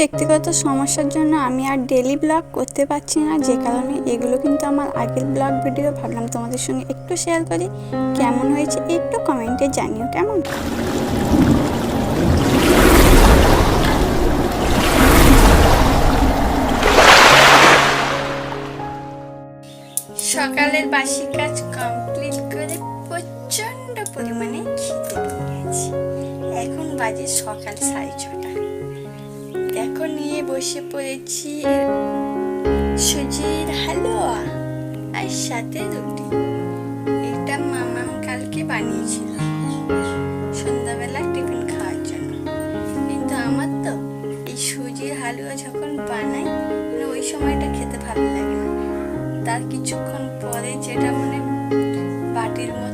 ব্যক্তিগত সমস্যার জন্য আমি আর ডেলি ব্লগ করতে পারছি না। যে কারণে এগুলো কিন্তু আমার আগের ব্লগ ভিডিও ভাবলাম তোমাদের সঙ্গে একটু শেয়ার করি। কেমন হয়েছে একটু কমেন্টে জানিও, কেমন? সকালের বাসি কাজ কমপ্লিট করে প্রচণ্ড পরিমাণে গেছি। এখন বাজে সকাল সাড়ে ছটা। দেখো নিয়ে বসে পড়েছি সুজির হালুয়া আর সাথে রুটি। এটা মামাম কালকে বানিয়েছিল সন্ধ্যাবেলা টিফিন খাওয়ার জন্য। কিন্তু আমার তো এই সুজির হালুয়া যখন বানাই মানে ওই সময়টা খেতে ভালো লাগে না। তার কিছুক্ষণ পরে যেটা মানে বাটির মতো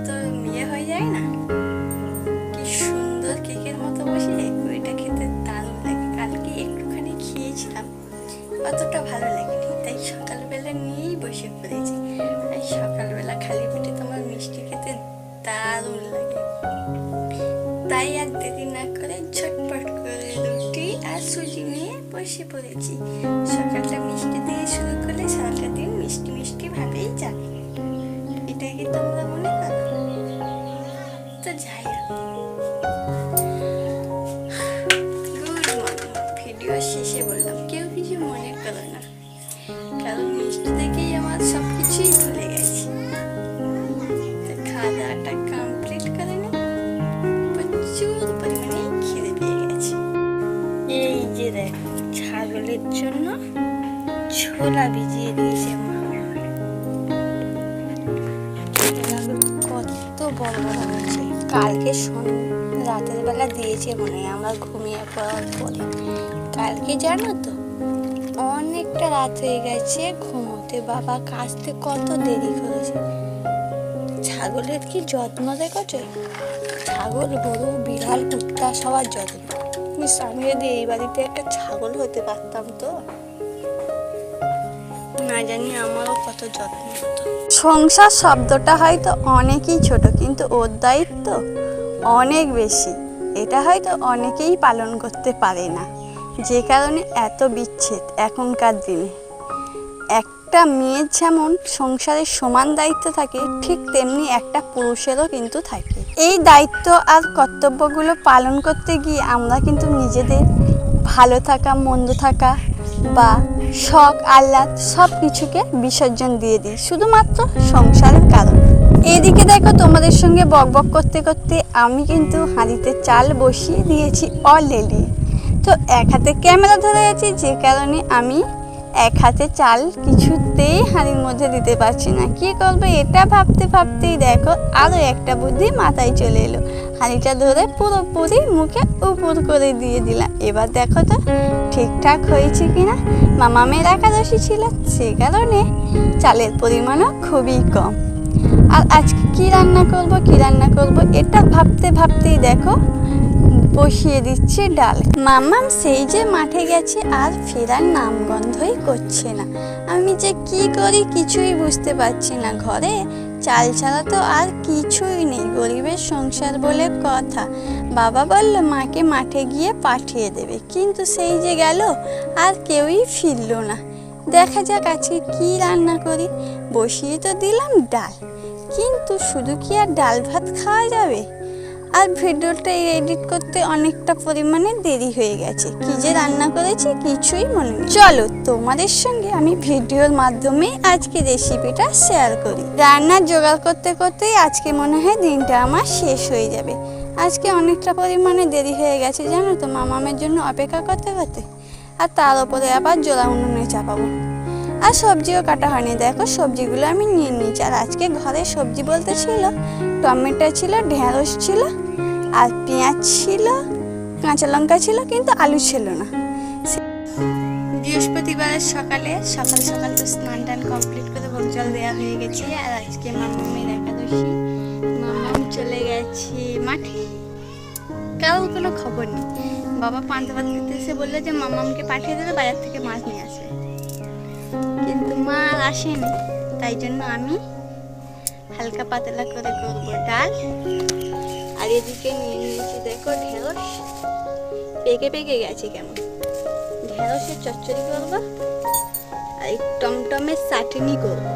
দেরি না করে ঝটপট করে রুটি আর সুজি নিয়ে বসে পড়েছি। সকালটা মিষ্টি দিয়ে শুরু করলে সারাটা দিন মিষ্টি মিষ্টি ভাবেই যাবে। এটা কি তোমরা মনে করো? তো যাই গুড মর্নিং। ভিডিও শেষে বললাম, কেউ কিছু মনে করো না। কারণ মিষ্টি থেকেই আমার সব ছোলা ভিজিয়ে দিয়েছে কত বড় বড় হয়েছে। কালকে রাতের বেলা দিয়েছে মনে হয়, আমরা ঘুমিয়ে পড়ার পরে কালকে জানো তো, অনেকটা রাত হয়ে গেছে, ঘুমোতে বাবা কাজতে কত দেরি করেছে। ছাগলের কি যত্ন দেখেছ? ছাগল, গরু, বিড়াল, কুত্তা সবার যত্ন। আমি যদি এই বাড়িতে একটা ছাগল হতে পারতাম তো। না জানি, আমারও কত যত্ন সংসার শব্দটা হয়তো অনেকই ছোট, কিন্তু ওর দায়িত্ব অনেক বেশি। এটা হয়তো অনেকেই পালন করতে পারে না। যে কারণে এত বিচ্ছেদ এখনকার দিনে। একটা মেয়ের যেমন সংসারের সমান দায়িত্ব থাকে, ঠিক তেমনি একটা পুরুষেরও কিন্তু থাকে। এই দায়িত্ব আর কর্তব্যগুলো পালন করতে গিয়ে আমরা কিন্তু নিজেদের ভালো থাকা, মন্দ থাকা বা শখ, আহ্লাদ সব কিছুকে বিসর্জন দিয়ে দিই, শুধুমাত্র সংসারের কারণে। এদিকে দেখো তোমাদের সঙ্গে বকবক করতে করতে আমি কিন্তু হাঁড়িতে চাল বসিয়ে দিয়েছি অলরেডি তো এক হাতে ক্যামেরা ধরে আছি, যে কারণে আমি এক হাতে চাল কিছুতেই হাঁড়ির মধ্যে দিতে পারছি না। কি করব এটা ভাবতে ভাবতেই দেখো আরও একটা বুদ্ধি মাথায় চলে এলো। হাঁড়িটা ধরে পুরোপুরি মুখে উপর করে দিয়ে দিলাম এবার দেখো তো, ঠিকঠাক হয়েছে কিনা? মামামের একাদশী ছিল, সে কারণে চালের পরিমাণও খুবই কম। আর আজকে কি রান্না করব, কি রান্না করব, এটা ভাবতে ভাবতেই দেখো, বসিয়ে দিচ্ছে ডাল। মাম্মাম সেই যে মাঠে গেছে আর ফেরার নামগন্ধই করছে না। আমি যে কি করি কিছুই বুঝতে পারছি না। ঘরে চাল ছাড়া তো আর কিছুই নেই, গরিবের সংসার বলে কথা। বাবা বলল, মাকে মাঠে গিয়ে পাঠিয়ে দেবে। কিন্তু সেই যে গেল, আর কেউই ফিরল না। দেখা যাক আজকে কি রান্না করি। বসিয়ে তো দিলাম ডাল। কিন্তু শুধু কি আর ডাল ভাত খাওয়া যাবে? আর ভিডিওটা এডিট করতে অনেকটা পরিমাণে দেরি হয়ে গেছে। কি যে রান্না করেছি কিছুই মনে নেই। চলো তোমাদের সঙ্গে আমি ভিডিওর মাধ্যমে আজকে রেসিপিটা শেয়ার করি। রান্নার জোগাড় করতে করতেই আজকে মনে হয় দিনটা আমার শেষ হয়ে যাবে। আজকে অনেকটা পরিমাণে দেরি হয়ে গেছে, জানো তো, মামামের জন্য অপেক্ষা করতে করতে। আর তার উপরে আবার জোড়া উনুনে চাপাবো। আর সবজিও কাটা হয়নি। দেখো সবজিগুলো আমি নিয়ে নিয়েছি। আর আজকে ঘরে সবজি বলতে ছিল, টমেটো ছিল, ঢেঁড়স ছিল, আর পেঁয়াজ ছিল, কাঁচা লঙ্কা ছিল, কিন্তু আলু ছিল না। বৃহস্পতিবারের সকালে সকাল সকাল তো স্নান টান কমপ্লিট করে ভোগ জল দেওয়া হয়ে গেছে। আর আজকে মামামের একাদশী। মামাম চলে গেছে মাঠে। কারোর কোনো খবর নেই। বাবা পান্তা ভাত খেতে এসে বলল যে মামামকে পাঠিয়ে দেবে, বাজার থেকে মাছ নিয়ে আর আসেনি। তাই জন্য আমি হালকা পাতলা করে করব ডাল আর এদিকে নিয়ে নিয়েছি দেখো ঢেঁড়স। পেকে পেকে গেছে কেমন? ঢেঁড়সের চচ্চড়ি করব আর এই টমটমের চাটনি করব।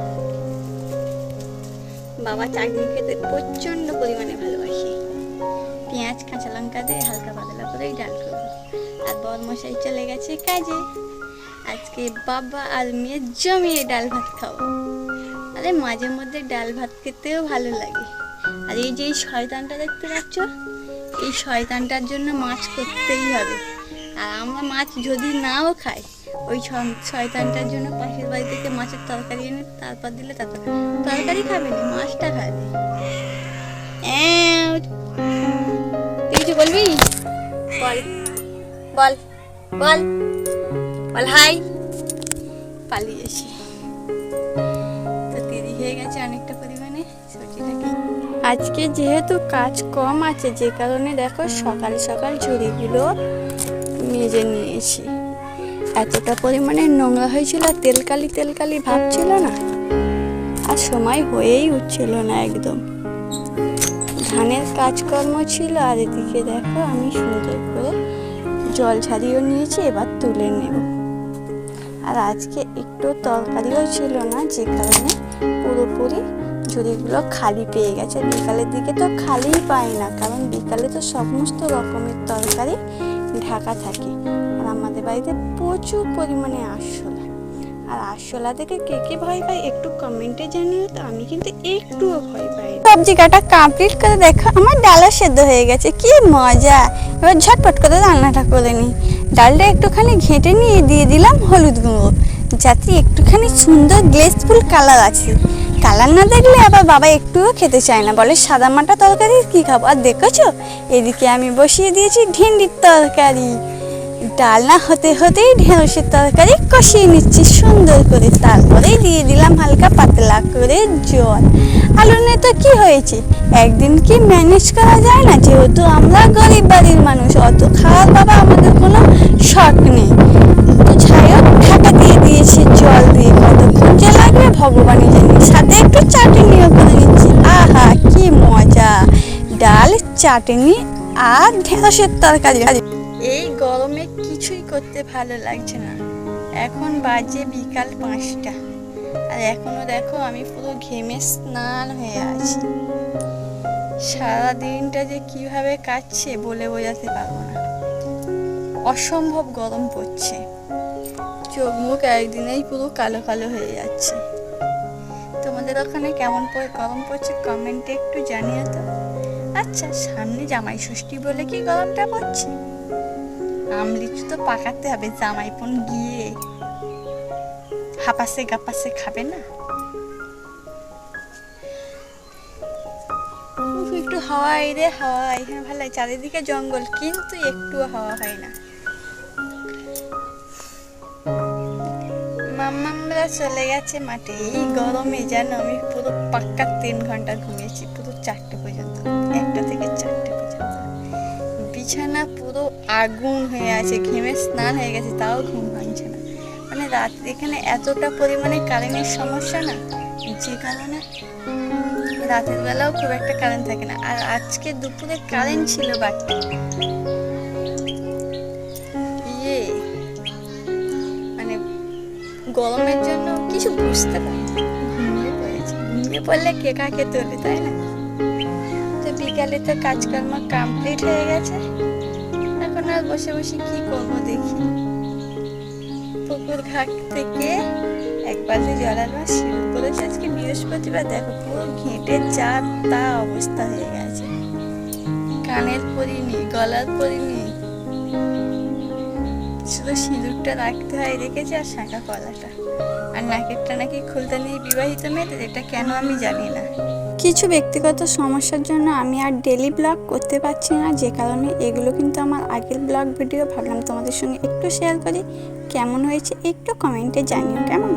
বাবা চাটনি খেতে প্রচণ্ড পরিমাণে ভালোবাসে। পেঁয়াজ, কাঁচা লঙ্কা দিয়ে হালকা পাতলা করেই ডাল করব। আর বরমশাই চলে গেছে কাজে। আজকে বাবা আর মেয়ে জমিয়ে ডাল ভাত খাব। আরে মাঝে মধ্যে ডাল ভাত খেতেও ভালো লাগে। আর এই যে এই শয়তানটা দেখতে পাচ্ছ, এই শয়তানটার জন্য মাছ করতেই হবে। আর আমরা মাছ যদি নাও খাই, ওই শয়তানটার জন্য পাশের বাড়ি থেকে মাছের তরকারি এনে তারপর দিলে তারপর তরকারি খাবে না, মাছটা খাবে। তুই কিছু বলবি? বল। বল। বল। বল হাই পালিয়েছি তো দেরি হয়ে গেছে অনেকটা পরিমাণে আজকে যেহেতু কাজ কম আছে, যে কারণে দেখো সকাল সকাল ঝুড়িগুলো মেজে নিয়েছি। এতটা পরিমাণে নোংরা হয়েছিল, তেলকালি তেলকালি ভাব ছিল না, আর সময় হয়েই উঠছিল না একদম। ধানের কাজকর্ম ছিল, আর এদিকে দেখো আমি সুন্দর করে জল ছাড়িয়েও নিয়েছি, এবার তুলে নেব। আর আজকে একটু তরকারিও ছিল না, যে কারণে পুরোপুরি ঝুড়িগুলো খালি পেয়ে গেছে। বিকালের দিকে তো খালিই পাই না, কারণ বিকালে তো সমস্ত রকমের তরকারি ঢাকা থাকে। আর আমাদের বাড়িতে প্রচুর পরিমাণে আরশোলা। আর আরশোলা থেকে কে কে ভয় পায় একটু কমেন্টে জানিও তো, আমি কিন্তু একটুও ভয় পাই সবজি কাটা কমপ্লিট করে দেখো, আমার ডালা সেদ্ধ হয়ে গেছে, কি মজা। এবার ঝটপট করে রান্নাটা করে নিই। ডালটা একটুখানি ঘেঁটে নিয়ে দিয়ে দিলাম হলুদ গুঁড়ো। যাতে একটুখানি সুন্দর গ্লেসফুল কালার আছে। কালার না দেখলে আবার বাবা একটুও খেতে চায় না। বলে, সাদা মাটা তরকারি কি খাব? আর দেখেছ? এদিকে আমি বসিয়ে দিয়েছি ভেন্ডির তরকারি। ডালনা হতে হতেই ঢেঁড়সের তরকারি কষিয়ে নিচ্ছি সুন্দর করে। তারপরেই দিয়ে দিলাম হালকা পাতলা করে জল। আলু তো কি হয়েছে? একদিন কি ম্যানেজ করা যায় না? যেহেতু আমরা গরিব বাড়ির মানুষ, অত খাওয়ার বাবা আমাদের কোনো শখ নেই। তো যাই হোক, ঢাকা দিয়ে দিয়েছি, জল দিয়ে কতক্ষণ যে লাগবে ভগবানই জানি সাথে একটু চাটনিও করে নিচ্ছি। আহা, কি মজা। ডাল, চাটনি আর ঢেঁড়সের তরকারি। এই গরমে কিছুই করতে ভালো লাগছে না। এখন বাজে বিকাল পাঁচটা। আর এখনও দেখো আমি পুরো ঘেমে স্নান হয়ে আছি। সারা দিনটা যে কীভাবে কাটছে বলে বোঝাতে পারব না। অসম্ভব গরম পড়ছে। চোখ মুখ একদিনেই পুরো কালো কালো হয়ে যাচ্ছে। তোমাদের ওখানে কেমন গরম পড়ছে কমেন্টে একটু জানিয়ে তো। আচ্ছা সামনে জামাই ষষ্ঠী বলে কি গরমটা পড়ছে? আমলিচু তো পাকাতে হবে, জামাইপন গিয়ে। হাপাসে গাপাসে খাবে না? একটু হাওয়াই রে, হাওয়াই। হ্যাঁ ভালো। চারিদিকে জঙ্গল, কিন্তু একটু হাওয়া হয় না। মাম্মামরা চলে গেছে মাঠে। এই গরমে যেন আমি পুরো পাক্কা তিন ঘণ্টা ঘুমিয়েছি, পুরো চারটে পর্যন্ত। একটা থেকে চারটে পর্যন্ত। বিছানা পুরো আগুন হয়ে আছে, ঘেমে স্নান হয়ে গেছে, তাও ঘুম মানে রাত, এখানে এতটা পরিমাণে কারেন্টের সমস্যা না? যে কারণে? রাতের বেলাও খুব একটা কারেন্ট থাকে না। আর আজকে দুপুরে কারেন্ট ছিল বাড়তি। ইয়ে মানে গরমের জন্য কিছু বুঝতে পারি পড়লে কে কাকে তোলে তাই না? তো বিকালে তো কাজকর্ম কমপ্লিট হয়ে গেছে। এখন আর বসে বসে কি করব দেখি। পুকুর ঘাট থেকে এক বালতি জল আনবা সিঁদুর করেছে। আজকে বৃহস্পতিবার, দেখো পুরো ঘেঁটে যা তা অবস্থা হয়ে গেছে। কানের পরিনি, গলার পরিনি। শুধু সিঁদুরটা রাখতে হয় রেখেছি আর শাঁখা কলাটা। আর নাকেরটা নাকি খুলতে নেই বিবাহিত মেয়েদের, এটা কেন আমি জানি না। কিছু ব্যক্তিগত সমস্যার জন্য আমি আর ডেলি ব্লগ করতে পারছি না। যে কারণে এগুলো কিন্তু আমার আগের ব্লগ ভিডিও ভাবলাম তোমাদের সঙ্গে একটু শেয়ার করি। কেমন হয়েছে একটু কমেন্টে জানিও কেমন?